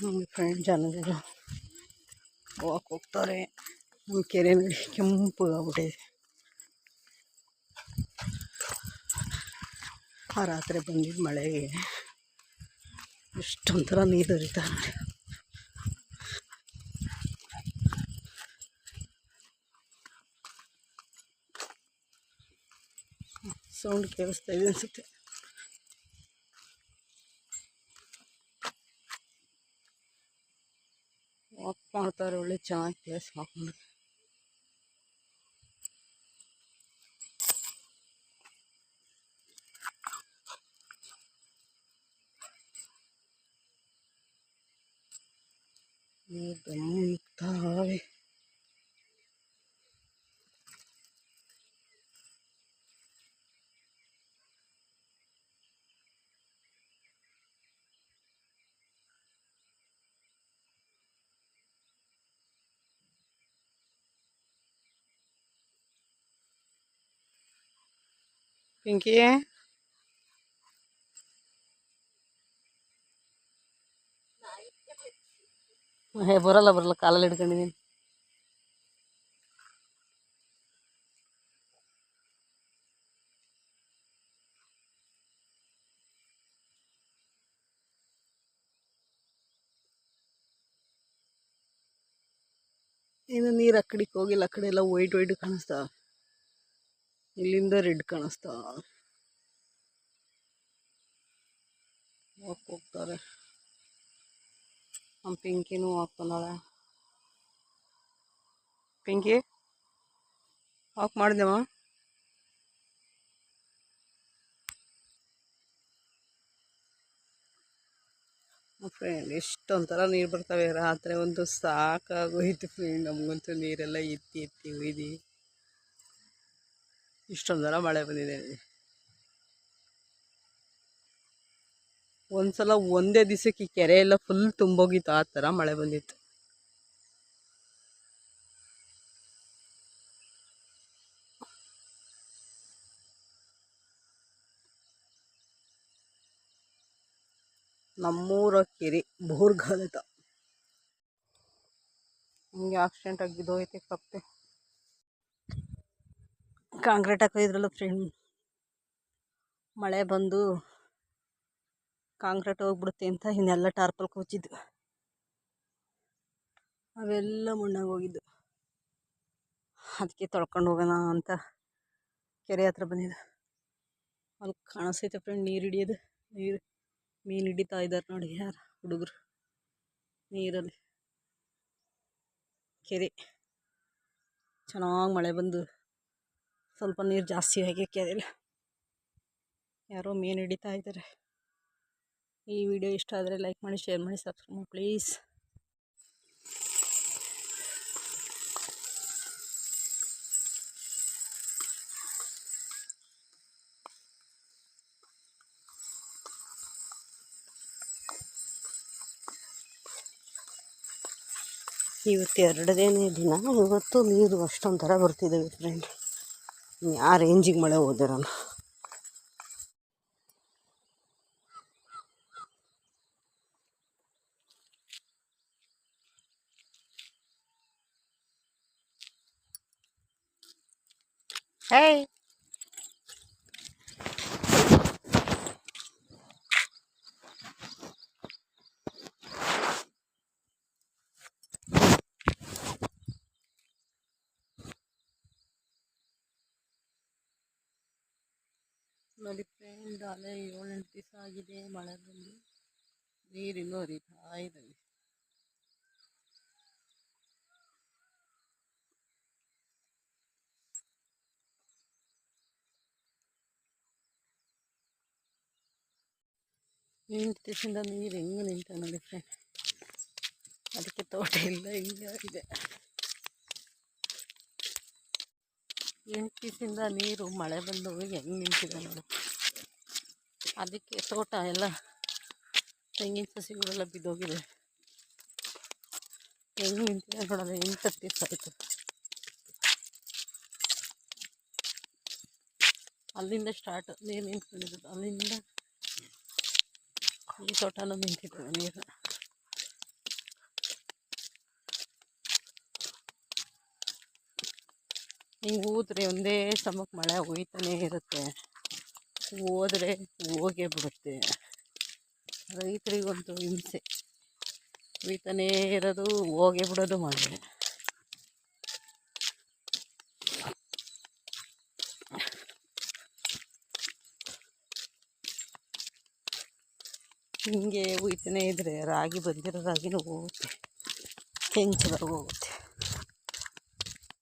ನಮ್ಮ ಫ್ರೆಂಡ್ ಜನರು ವಾಕ್ ಹೋಗ್ತಾರೆ. ನಮ್ಮ ಕೆರೆ ನೋಡಿ ಕೆಂಪು ಆಗ್ಬಿಟ್ಟಿದೆ. ಆ ರಾತ್ರಿ ಬಂದಿದ್ದ ಮಳೆಗೆ ಎಷ್ಟೊಂಥರ ನೀರು ಹರಿತಾ ನೋಡಿ ಸೌಂಡ್ ಕೇಳಿಸ್ತಾ ಇದೆ ಅನಿಸುತ್ತೆ ವಾಕ್ ಮಾಡ್ತಾರೆ ಒಳ್ಳೆ ಚೆನ್ನಾಗಿ ಪ್ಲೇಸ್ ಹಾಕೊಂಡು ನೀರು ಪಿಂಕಿ ಹೇ ಬರಲ್ಲ ಬರಲ್ಲ ಕಾಲಲ್ಲಿ ಹಿಡ್ಕೊಂಡಿದ್ದೀನಿ ಇನ್ನು ನೀರು ಆ ಕಡೆಗೆ ಹೋಗಿಲ್ಲ ಆ ಕಡೆ ಎಲ್ಲ ವೈಟ್ ವೈಟ್ ಕಾಣಿಸ್ತಾವ ಇಲ್ಲಿಂದ ರೆಡ್ ಕಾಣಿಸ್ತಾವ ವಾಕ್ ಹೋಗ್ತಾರೆ. ನಮ್ಮ ಪಿಂಕಿನೂ ವಾಕ್ ಬಂದಾಳೆ. ಪಿಂಕಿ ವಾಕ್ ಮಾಡಿದೆವ ಫ್ರೆಂಡ್ ಎಷ್ಟೊಂಥರ ನೀರು ಬರ್ತವೆ ರಾತ್ರಿ ಒಂದು ಸಾಕಾಗೋಯ್ತು ಫ್ರೆಂಡ್ ನಮಗಂತೂ ನೀರೆಲ್ಲ ಎತ್ತಿ ಎತ್ತಿ ಒಯ್ದು. ಇಷ್ಟೊಂಥರ ಮಳೆ ಬಂದಿದೆ ಒಂದ್ಸಲ ಒಂದೇ ದಿವಸಕ್ಕೆ ಈ ಕೆರೆ ಎಲ್ಲ ಫುಲ್ ತುಂಬೋಗಿತ್ತು, ಆ ಥರ ಮಳೆ ಬಂದಿತ್ತು. ನಮ್ಮೂರ ಕೆರೆ ಬೋರ್ಗಾಲದ ಹಿಂಗೆ ಆಕ್ಸಿಡೆಂಟ್ ಆಗಿ ಬಿದ್ದೋಯ್ತೆ ಕಪ್ಪೆ. ಕಾಂಕ್ರೀಟ್ ಹಾಕಿದ್ರಲ್ಲ ಫ್ರೆಂಡ್ ಮಳೆ ಬಂದು ಕಾಂಕ್ರೀಟ್ ಹೋಗ್ಬಿಡುತ್ತೆ ಅಂತ ಇನ್ನೆಲ್ಲ ಟಾರ್ಪಲ್ ಕೂಚಿದ್ದು. ಅವೆಲ್ಲ ಮಣ್ಣಾಗಿ ಹೋಗಿದ್ದು. ಅದಕ್ಕೆ ತೊಳ್ಕೊಂಡು ಹೋಗೋಣ ಅಂತ ಕೆರೆ ಹತ್ರ ಬಂದಿದ್ದು. ಅಲ್ಲಿ ಕಾಣಿಸ್ತೈತೆ ಫ್ರೆಂಡ್ ನೀರು ಹಿಡಿಯೋದು. ನೀರು ಮೀನು ಹಿಡಿತಾ ಇದ್ದಾರೆ ನೋಡಿ ಯಾರು ಹುಡುಗರು ನೀರಲ್ಲಿ. ಕೆರೆ. ಚೆನ್ನಾಗಿ ಮಳೆ ಬಂದು ಸ್ವಲ್ಪ ನೀರು ಜಾಸ್ತಿ ಆಗಿ ಕೇಳಿಲ್ಲ ಯಾರೋ ಮೀನು ಹಿಡಿತಾ ಇದ್ದಾರೆ. ಈ ವಿಡಿಯೋ ಇಷ್ಟ ಆದರೆ ಲೈಕ್ ಮಾಡಿ ಶೇರ್ ಮಾಡಿ ಸಬ್ಸ್ಕ್ರೈಬ್ ಮಾಡಿ ಪ್ಲೀಸ್ ಇವತ್ತು ಎರಡನೇ ದಿನ ಇವತ್ತು ನೀರು ಅಷ್ಟೊಂಥರ ಬರ್ತಿದ್ದಾವೆ ಫ್ರೆಂಡ್ ಆ ರೇಂಜಿಗೆ ಮಳೆ ಹೋದಿರೋಣ Hey. ನೋಡಿ ಅಲ್ಲೇ ಏಳೆಂಟು ದಿವಸ ಆಗಿದೆ ಮಳೆ ಬಂದು ನೀರಿನ ಹರಿತಾ ಇದ್ದಾವೆ ಎಂಟು ದಿವಸದಿಂದ ನೀರು ಹೆಂಗೆ ನಿಂತ ನೋಡಿ ಅದಕ್ಕೆ ತೋಟ ಇಲ್ಲ ಹಿಂಗೆ ಇದೆ. ಎಂಟು ದಿವಸದಿಂದ ನೀರು ಮಳೆ ಬಂದು ಹೆಂಗೆ ನಿಂತಿದೆ ನೋಡಿ. ಅದಕ್ಕೆ ತೋಟ ಎಲ್ಲ ತೆಂಗಿನ ಸಸಿಗಳೆಲ್ಲ ಬಿದ್ದೋಗಿದೆ. ಹೆಂಗೆ ನಿಂತಿದೆ ನೋಡೋಣ ಎಂಟು ದಿವಸ ಆಯಿತು. ಅಲ್ಲಿಂದ ಸ್ಟಾರ್ಟ್ ನೀರು ನಿಂತ್ಕೊಂಡಿದ್ದು ಅಲ್ಲಿಂದ ಈ ತೋಟನೂ ನಿಂತಿದ್ದಾವೆ ನೀರು. ಹಿಂಗೆ ಊದ್ರೆ ಒಂದೇ ಸಮಕ್ಕೆ ಮಳೆ ಹೋಯ್ತಾನೇ ಇರುತ್ತೆ. ಹೋದ್ರೆ ಹೋಗೇ ಬಿಡುತ್ತೆ. ರೈತರಿಗಂತೂ ಹಿಂಸೆ. ಹುಯ್ತಾನೇ ಇರೋದು ಹೋಗೇ ಬಿಡೋದು ಮಾಡಿದೆ ಹಿಂಗೆ ಉಯ್ತನೇ ಇದ್ದರೆ ರಾಗಿ ಬಂದಿರೋ ರಾಗಿನೂ ಹೋಗುತ್ತೆ. ಕೆಂಚದಾಗ ಹೋಗುತ್ತೆ.